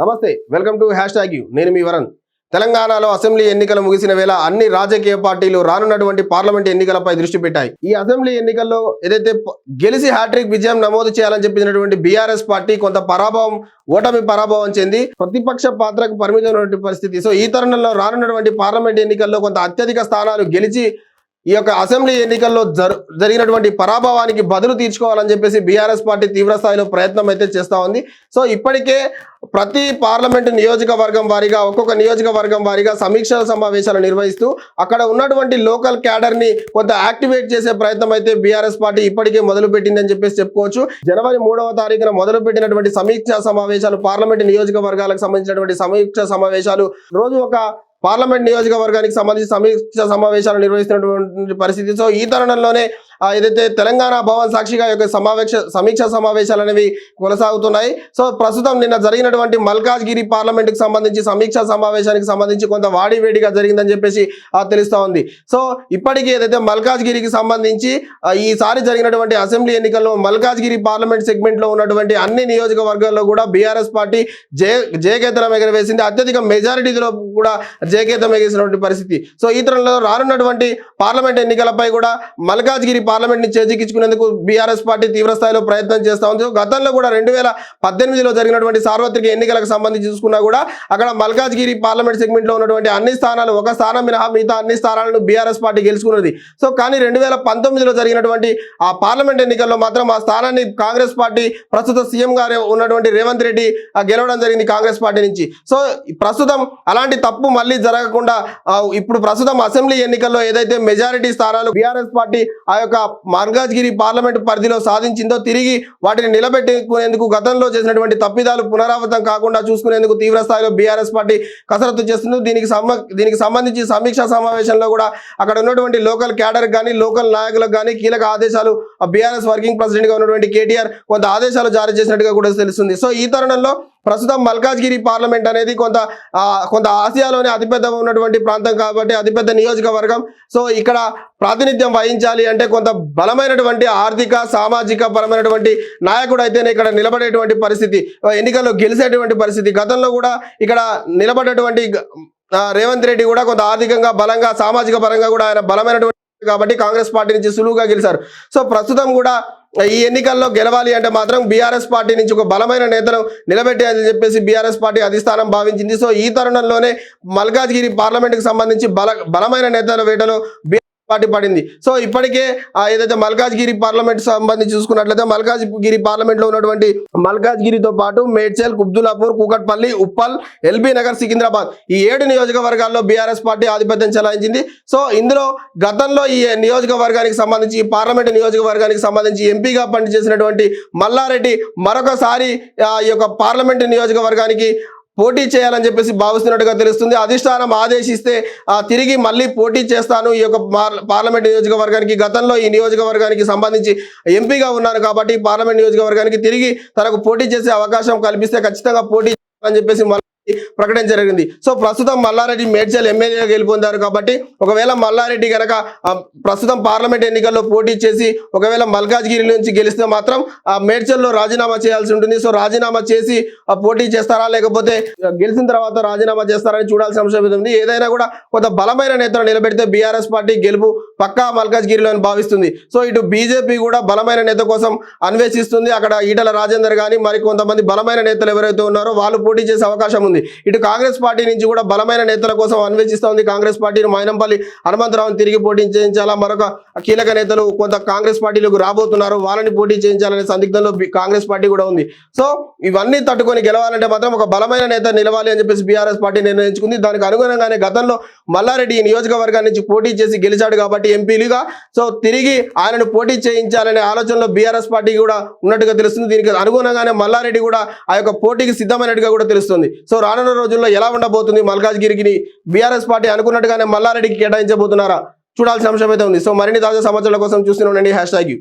నమస్తే welcome to hashtag you. నేను మీ వరణ్. తెలంగాణలో అసెంబ్లీ ఎన్నికలు ముగిసిన వేళ అన్ని రాజకీయ పార్టీలు రానున్నటువంటి పార్లమెంట్ ఎన్నికలపై దృష్టి పెట్టాయి. ఈ అసెంబ్లీ ఎన్నికల్లో ఏదైతే గెలిచి హ్యాట్రిక్ విజయం నమోదు చేయాలని చెప్పినటువంటి బీఆర్ఎస్ పార్టీ కొంత పరాభవం ఓటమి పరాభవం చెంది ప్రతిపక్ష పాత్రకు పరిమితమైనటువంటి పరిస్థితి. సో ఈ తరుణంలో రానున్నటువంటి పార్లమెంట్ ఎన్నికల్లో కొంత అత్యధిక స్థానాలు గెలిచి ఈ యొక్క అసెంబ్లీ ఎన్నికల్లో జరిగినటువంటి పరాభవానికి బదులు తీర్చుకోవాలని చెప్పేసి బీఆర్ఎస్ పార్టీ తీవ్ర స్థాయిలో ప్రయత్నం అయితే చేస్తూ ఉంది. సో ఇప్పటికే ప్రతి పార్లమెంటు నియోజకవర్గం వారీగా ఒక్కొక్క నియోజకవర్గం వారీగా సమీక్షల సమావేశాలు నిర్వహిస్తూ అక్కడ ఉన్నటువంటి లోకల్ క్యాడర్ని కొంత యాక్టివేట్ చేసే ప్రయత్నం అయితే బీఆర్ఎస్ పార్టీ ఇప్పటికే మొదలు పెట్టిందని చెప్పేసి చెప్పుకోవచ్చు. జనవరి మూడవ తారీఖున మొదలు పెట్టినటువంటి సమీక్ష సమావేశాలు పార్లమెంటు నియోజకవర్గాలకు సంబంధించినటువంటి సమీక్ష సమావేశాలు రోజు ఒక పార్లమెంట్ నియోజకవర్గానికి సంబంధించి సమీక్ష సమావేశాలు నిర్వహిస్తున్నటువంటి పరిస్థితి. సో ఈ తరుణంలోనే ఏదైతే తెలంగాణ భవన్ సాక్షిగా యొక్క సమావేశ సమీక్ష సమావేశాలు అనేవి కొనసాగుతున్నాయి. సో ప్రస్తుతం నిన్న జరిగినటువంటి మల్కాజ్గిరి పార్లమెంట్కి సంబంధించి సమీక్ష సమావేశానికి సంబంధించి కొంత వాడివేడిగా జరిగిందని చెప్పేసి తెలుస్తూ ఉంది. సో ఇప్పటికీ ఏదైతే మల్కాజ్గిరికి సంబంధించి ఈసారి జరిగినటువంటి అసెంబ్లీ ఎన్నికల్లో మల్కాజ్గిరి పార్లమెంట్ సెగ్మెంట్లో ఉన్నటువంటి అన్ని నియోజకవర్గాల్లో కూడా బీఆర్ఎస్ పార్టీ జే జయకేతనం ఎగరవేసింది. అత్యధిక మెజారిటీలో కూడా జయకేతం ఎగేసినటువంటి పరిస్థితి. సో ఈ తరంలో రానున్నటువంటి పార్లమెంట్ ఎన్నికలపై కూడా మల్కాజ్గిరి పార్లమెంట్ని చేజిక్కించుకునేందుకు బీఆర్ఎస్ పార్టీ తీవ్ర స్థాయిలో ప్రయత్నం చేస్తా ఉంది. గతంలో కూడా రెండు వేల పద్దెనిమిదిలో జరిగినటువంటి సార్వత్రిక ఎన్నికలకు సంబంధించి చూసుకున్నా కూడా అక్కడ మల్కాజ్గిరి పార్లమెంట్ సెగ్మెంట్లో ఉన్నటువంటి అన్ని స్థానాలు ఒక స్థానం మినహా మిగతా అన్ని స్థానాలను బీఆర్ఎస్ పార్టీ గెలుచుకున్నది. సో కానీ రెండు వేల పంతొమ్మిదిలో జరిగినటువంటి ఆ పార్లమెంట్ ఎన్నికల్లో మాత్రం ఆ స్థానాన్ని కాంగ్రెస్ పార్టీ ప్రస్తుత సీఎం గారు ఉన్నటువంటి రేవంత్ రెడ్డి ఆ, గెలవడం జరిగింది కాంగ్రెస్ పార్టీ నుంచి. సో ప్రస్తుతం అలాంటి తప్పు మళ్ళీ జరగకుండా ఇప్పుడు ప్రస్తుతం అసెంబ్లీ ఎన్నికల్లో ఏదైతే మెజారిటీ స్థానాలు బీఆర్ఎస్ పార్టీ ఆ యొక్క మార్గాజ్గిరి పార్లమెంట్ పరిధిలో సాధించిందో తిరిగి వాటిని నిలబెట్టుకునేందుకు గతంలో చేసినటువంటి తప్పిదాలు పునరావృతం కాకుండా చూసుకునేందుకు తీవ్ర స్థాయిలో బీఆర్ఎస్ పార్టీ కసరత్తు చేస్తుంది. దీనికి దీనికి సంబంధించి సమీక్షా సమావేశంలో కూడా అక్కడ ఉన్నటువంటి లోకల్ క్యాడర్ కానీ లోకల్ నాయకులకు కానీ కీలక ఆదేశాలు బీఆర్ఎస్ వర్కింగ్ ప్రెసిడెంట్గా ఉన్నటువంటి కేటీఆర్ కొంత ఆదేశాలు జారీ చేసినట్టుగా కూడా తెలుస్తుంది. సో ఈ తరుణంలో ప్రస్తుతం మల్కాజ్గిరి పార్లమెంట్ అనేది కొంత కొంత ఆసియాలోనే అతిపెద్ద ఉన్నటువంటి ప్రాంతం కాబట్టి అతిపెద్ద నియోజకవర్గం. సో ఇక్కడ ప్రాతినిధ్యం వహించాలి అంటే కొంత బలమైనటువంటి ఆర్థిక సామాజిక పరమైనటువంటి నాయకుడు అయితేనే ఇక్కడ నిలబడేటువంటి పరిస్థితి. ఎన్నికల్లో గెలిచేటువంటి పరిస్థితి. గతంలో కూడా ఇక్కడ నిలబడేటువంటి రేవంత్ రెడ్డి కూడా కొంత ఆర్థికంగా బలంగా సామాజిక పరంగా కూడా ఆయన బలమైనటువంటి కాబట్టి కాంగ్రెస్ పార్టీ నుంచి సులువుగా గెలిచారు. సో ప్రస్తుతం కూడా ఈ ఎన్నికల్లో గెలవాలి అంటే మాత్రం బీఆర్ఎస్ పార్టీ నుంచి ఒక బలమైన నేతను నిలబెట్టేయాలని చెప్పేసి బీఆర్ఎస్ పార్టీ అధిష్టానం భావించింది. సో ఈ తరుణంలోనే మల్కాజ్గిరి పార్లమెంట్కి సంబంధించి బల బలమైన నేతల వేటలో పార్టీ పడింది. సో ఇప్పటికే ఏదైతే మల్కాజ్గిరి పార్లమెంట్ సంబంధించి చూసుకున్నట్లయితే మల్కాజ్గిరి పార్లమెంట్లో ఉన్నటువంటి మల్కాజ్గిరితో పాటు మేడ్చల్ కుబ్దులాపూర్ కూకట్పల్లి ఉప్పల్ ఎల్బీ నగర్ సికింద్రాబాద్ ఈ ఏడు నియోజకవర్గాల్లో బీఆర్ఎస్ పార్టీ ఆధిపత్యం చెలాయించింది. సో ఇందులో గతంలో ఈ నియోజకవర్గానికి సంబంధించి ఈ పార్లమెంట్ నియోజకవర్గానికి సంబంధించి ఎంపీగా పనిచేసినటువంటి మల్లారెడ్డి మరొకసారి ఈ యొక్క పార్లమెంట్ నియోజకవర్గానికి పోటీ చేయాలని చెప్పేసి భావిస్తున్నట్టుగా తెలుస్తుంది. అధిష్టానం ఆదేశిస్తే ఆ, తిరిగి మళ్ళీ పోటీ చేస్తాను. ఈ యొక్క పార్ల- పార్లమెంట్ నియోజకవర్గానికి గతంలో ఈ నియోజకవర్గానికి సంబంధించి ఎంపీగా ఉన్నాను కాబట్టి పార్లమెంట్ నియోజకవర్గానికి తిరిగి తనకు పోటీ చేసే అవకాశం కల్పిస్తే ఖచ్చితంగా పోటీ చేయాలని చెప్పేసి ప్రకటన జరిగింది. సో ప్రస్తుతం మల్లారెడ్డి మేడ్చల్ ఎమ్మెల్యేగా గెలుపొందారు కాబట్టి ఒకవేళ మల్లారెడ్డి గనక ప్రస్తుతం పార్లమెంట్ ఎన్నికల్లో పోటీ చేసి ఒకవేళ మల్కాజ్గిరి నుంచి గెలిస్తే మాత్రం ఆ మేడ్చల్లో రాజీనామా చేయాల్సి ఉంటుంది. సో రాజీనామా చేసి ఆ, పోటీ చేస్తారా? లేకపోతే గెలిచిన తర్వాత రాజీనామా చేస్తారని చూడాల్సిన అంశం ఉంది? ఏదైనా కూడా కొంత బలమైన నేతలు నిలబెడితే బీఆర్ఎస్ పార్టీ గెలుపు పక్కా మల్కాజ్గిరిలో అని భావిస్తుంది. సో ఇటు బీజేపీ కూడా బలమైన నేత కోసం అన్వేషిస్తుంది. అక్కడ ఈటల రాజేందర్ కానీ మరి కొంతమంది బలమైన నేతలు ఎవరైతే ఉన్నారో వాళ్ళు పోటీ చేసే అవకాశం ఉంది. ఇటు కాంగ్రెస్ పార్టీ నుంచి కూడా బలమైన నేతల కోసం అన్వేషిస్తూ ఉంది. కాంగ్రెస్ పార్టీని మైనంపల్లి హనుమంతరావుని తిరిగి పోటీ చేయించాలా? మరొక కీలక నేతలు కొంత కాంగ్రెస్ పార్టీలకు రాబోతున్నారు. వాళ్ళని పోటీ చేయించాలనే సందిగ్ధంలో కాంగ్రెస్ పార్టీ కూడా ఉంది. సో ఇవన్నీ తట్టుకొని గెలవాలంటే మాత్రం ఒక బలమైన నేత నిలవాలి అని చెప్పేసి బీఆర్ఎస్ పార్టీ నిర్ణయించుకుంది. దానికి అనుగుణంగానే గతంలో మల్లారెడ్డి ఈ నియోజకవర్గం నుంచి పోటీ చేసి గెలిచాడు కాబట్టి ఎంపీలుగా. సో తిరిగి ఆయనను పోటీ చేయించాలనే ఆలోచనలో బీఆర్ఎస్ పార్టీ కూడా ఉన్నట్టుగా తెలుస్తుంది. దీనికి అనుగుణంగానే మల్లారెడ్డి కూడా ఆ యొక్క పోటీకి సిద్ధమైనట్టుగా కూడా తెలుస్తుంది. సో రానున్న రోజుల్లో ఎలా ఉండబోతుంది? మల్కాజ్గిరికి బీఆర్ఎస్ పార్టీ అనుకున్నట్టుగానే మల్లారెడ్డికి కేటాయించబోతున్నారా? చూడాల్సిన అంశం అయితే ఉంది. సో మరిన్ని తాజా సమాచారాల కోసం చూస్తూనే ఉండండి. Hash tag